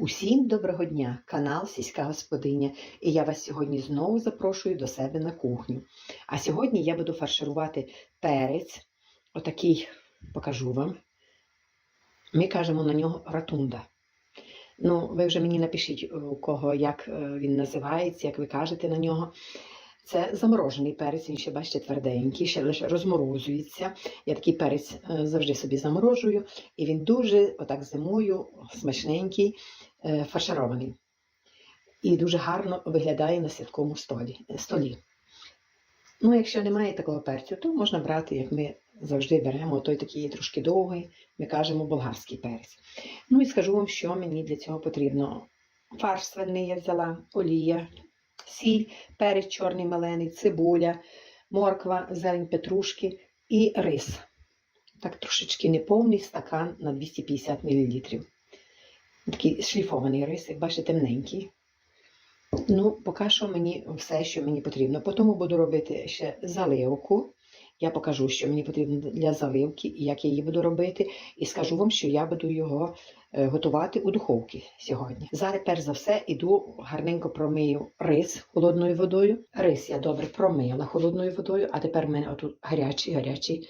Усім доброго дня, канал Сільська Господиня, і я вас сьогодні знову запрошую до себе на кухню. А сьогодні я буду фарширувати перець, отакий покажу вам. Ми кажемо на нього ратунда. Ну, ви вже мені напишіть, у кого як е, він називається, як ви кажете на нього. Це заморожений перець, він ще, бачите, тверденький, ще лише розморозується. Я такий перець е, завжди собі заморожую, і він дуже, отак зимою, смачненький, е, фарширований. І дуже гарно виглядає на святковому столі. столі. Ну, якщо немає такого перцю, то можна брати, як ми завжди беремо, той такий трошки довгий, ми кажемо болгарський перець. Ну і скажу вам, що мені для цього потрібно. Фарш свиний я взяла, олія, сіль, перець чорний мелений, цибуля, морква, зелень петрушки і рис. Так трошечки неповний стакан на 250 мл. Такий шліфований рис, як бачите, темненький. Ну, поки що мені все, що мені потрібно. Потім буду робити ще заливку. Я покажу, що мені потрібно для заливки і як я її буду робити. І скажу вам, що я буду його е, готувати у духовці сьогодні. Зараз, перш за все, іду гарненько промию рис холодною водою. Рис я добре промила холодною водою, а тепер в мене отут гарячий, гарячий,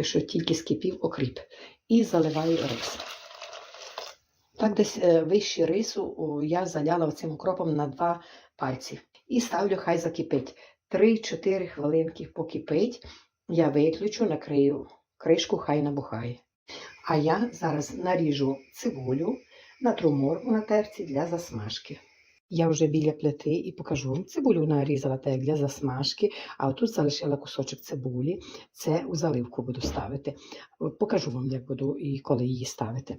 що тільки скипів окріп. І заливаю рис. Так, десь е, вище рису я заляла цим укропом на два пальці. І ставлю, хай закипить. 3-4 хвилинки покипить. Я виключу, накрию кришку, хай набухає. А я зараз наріжу цибулю, натру труморку на терці для засмажки. Я вже біля плити і покажу вам. Цибулю нарізала так для засмажки, а отут залишила кусочок цибулі. Це у заливку буду ставити. Покажу вам, як буду і коли її ставити.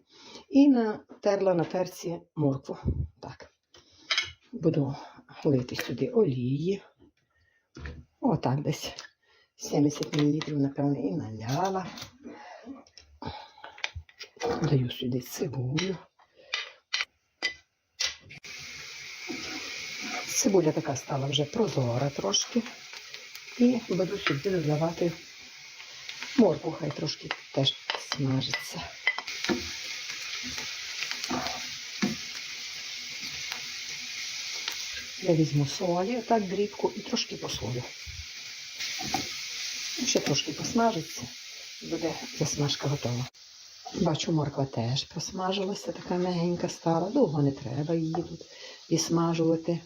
І натерла на терці моркву. Так. Буду лити сюди олії. Отак десь 70 мл, напевно, і наляла. Даю сюди цибулю. Цибуля така стала вже прозора трошки. І буду сюди додавати моркву, хай трошки теж смажиться. Я візьму солі, отак дрібку і трошки посолю. Ще трошки посмажиться, буде засмажка готова. Бачу, морква теж просмажилася, така мягенька стала. Довго не треба її тут відсмажувати.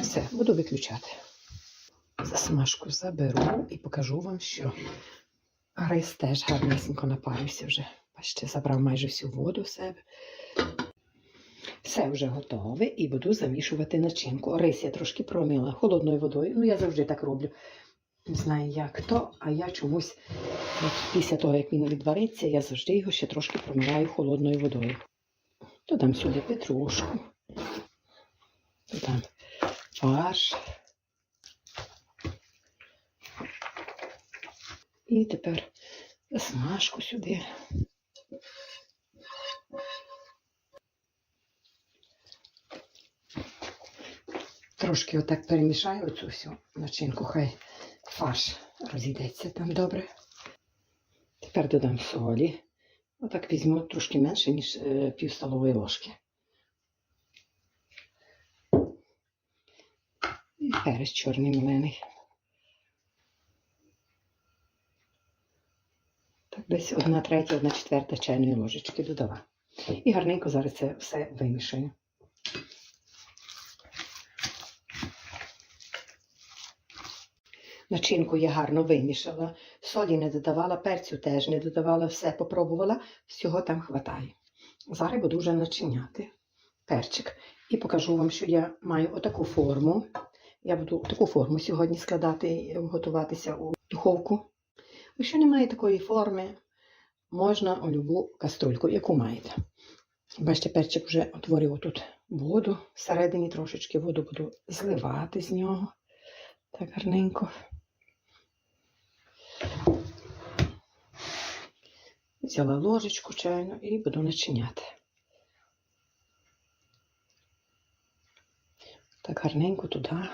Все, буду виключати. Засмажку заберу і покажу вам, що рис теж гарнесенько напарився вже. Бачите, забрав майже всю воду в себе. Все вже готове і буду замішувати начинку. Рис я трошки промила холодною водою. Ну, я завжди так роблю. Не знаю, як то, а я чомусь після того, як він відвариться, я завжди його ще трошки промиваю холодною водою. Додам сюди петрушку, додам фарш. І тепер смажку сюди. Трошки отак перемішаю оцю всю начинку, хай фарш розійдеться там добре. Тепер додам солі. Отак візьму трошки менше, ніж е, пів столової ложки. І перець чорний мелений. Так, десь одна третя, одна четверта чайної ложечки додала. І гарненько зараз це все вимішаю. Начинку я гарно вимішала, солі не додавала, перцю теж не додавала, все попробувала, всього там хватає. Зараз буду вже начиняти перчик. І покажу вам, що я маю отаку форму. Я буду таку форму сьогодні складати, готуватися у духовку. Якщо немає такої форми, можна у любу каструльку, яку маєте. Бачите, перчик вже отворив тут воду, всередині трошечки воду буду зливати з нього. Так гарненько. Взяла ложечку чайну і буду начиняти. Так гарненько туди,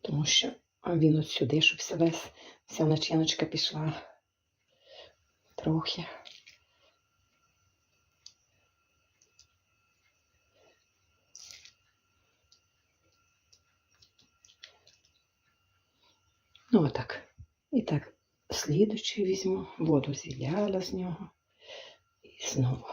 тому що він от сюди, щоб вся весь, вся начиночка пішла трохи. Ну, отак. І так слідучий візьму, воду зіляла з нього. І знову.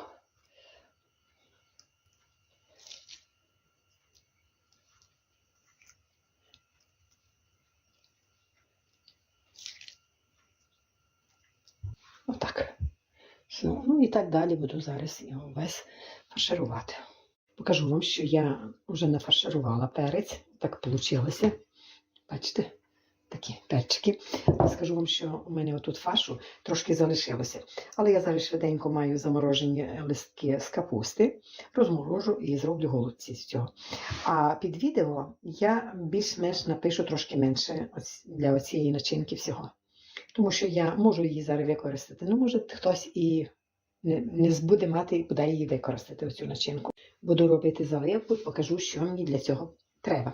Отак. Знову. Ну і так далі буду зараз його весь фарширувати. Покажу вам, що я вже нафарширувала перець. Так вийшло. Бачите, такі перчики. Скажу вам, що у мене отут фаршу трошки залишилося. Але я зараз швиденько маю заморожені листки з капусти, розморожу і зроблю голубці з цього. А під відео я більш-менш напишу трошки менше для цієї начинки всього. Тому що я можу її зараз використати. Ну, може, хтось і не, не буде мати і буде її використати, оцю начинку. Буду робити заливку, покажу, що мені для цього треба.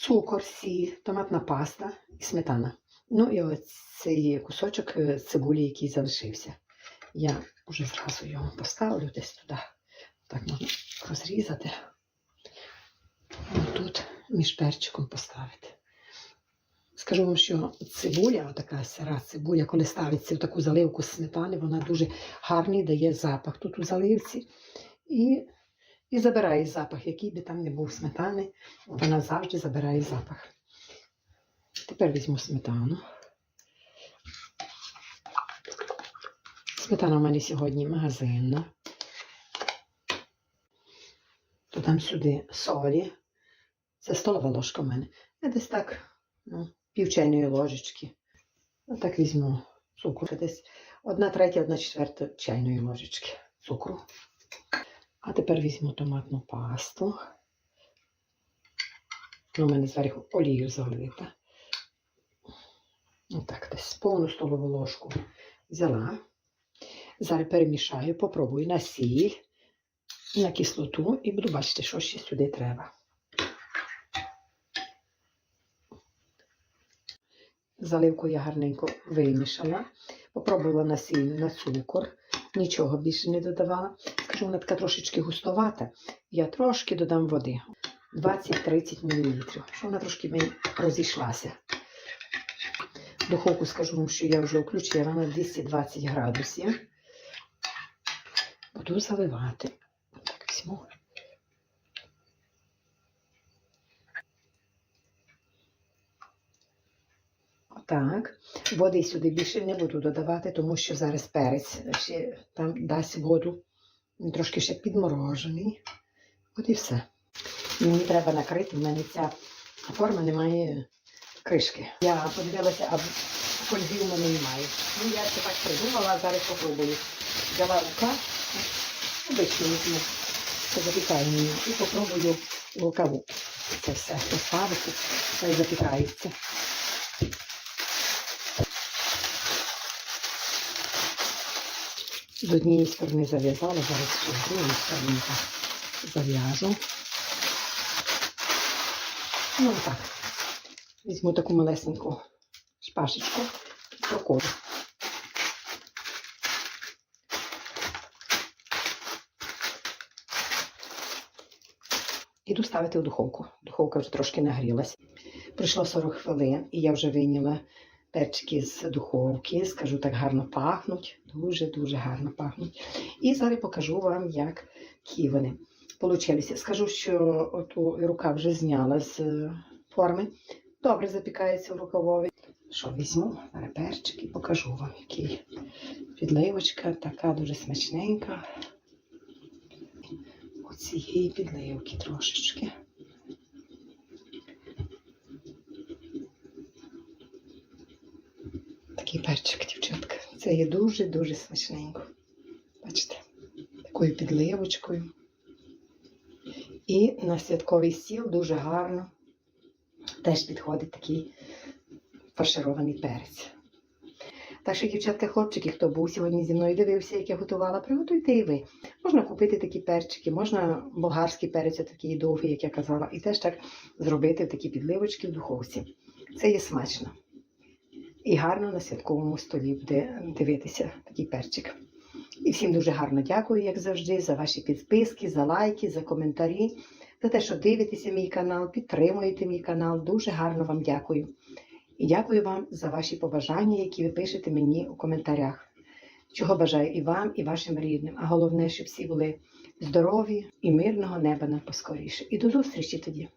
Цукор, сіль, томатна паста і сметана. Ну і оцей кусочок е, цибулі, який залишився. Я вже зразу його поставлю десь туди. Так можна розрізати. Тут між перчиком поставити. Скажу вам, що цибуля, така сира цибуля, коли ставиться в таку заливку сметани, вона дуже гарний дає запах тут у заливці. І, і забирає запах, який би там не був сметани, вона завжди забирає запах. Тепер візьму сметану. Сметана у мене сьогодні магазинна. Додам сюди солі. Це столова ложка в мене. Я десь так, ну, пів чайної ложечки. Отак візьму цукру. Десь одна третя, одна четверта чайної ложечки цукру. А тепер візьму томатну пасту. У мене зверху олію залита. Отак, десь повну столову ложку взяла. Зараз перемішаю, попробую на сіль, на кислоту і буду бачити, що ще сюди треба. Заливку я гарненько вимішала, попробувала на сіль, на цукор, нічого більше не додавала. Скажу, вона така трошечки густовата. Я трошки додам води. 20-30 мл, щоб вона трошки розійшлася. Духовку скажу вам, що я вже включила на 220 градусів. Буду заливати. Так візьму. Так, води сюди більше не буду додавати, тому що зараз перець ще там дасть воду. Він трошки ще підморожений. От і все. Мені треба накрити, в мене ця форма не має кришки. Я подивилася, а фольги в мене немає. Ну, я це так придумала, зараз попробую. Взяла рука, обично візьму, це мені, і попробую рукаву це все поставити, хай запікається. З однієї сторони зав'язала, зараз з другої сторони зав'яжу. Ну так. Візьму таку малесеньку шпажечку і проколю. Іду ставити в духовку. Духовка вже трошки нагрілась. Пройшло 40 хвилин, і я вже вийняла перчики з духовки. Скажу, так гарно пахнуть. Дуже-дуже гарно пахнуть. І зараз покажу вам, як які вони получилися. Скажу, що оту рука вже зняла з е, форми. Добре запікається в рукавові. Що візьму? Зараз перчик і покажу вам, який підливочка, така дуже смачненька. Оцієї підливки трошечки. Такий перчик, дівчатка. Це є дуже-дуже смачненько. Бачите, такою підливочкою. І на святковий стіл дуже гарно теж підходить такий фарширований перець. Так що, дівчатка, хлопчики, хто був сьогодні зі мною дивився, як я готувала, приготуйте і ви. Можна купити такі перчики, можна болгарський перець, такий довгий, як я казала, і теж так зробити такі підливочки в духовці. Це є смачно. І гарно на святковому столі буде дивитися такий перчик. І всім дуже гарно дякую, як завжди, за ваші підписки, за лайки, за коментарі, за те, що дивитеся мій канал, підтримуєте мій канал. Дуже гарно вам дякую. І дякую вам за ваші побажання, які ви пишете мені у коментарях. Чого бажаю і вам, і вашим рідним. А головне, щоб всі були здорові і мирного неба нам поскоріше. І до зустрічі тоді!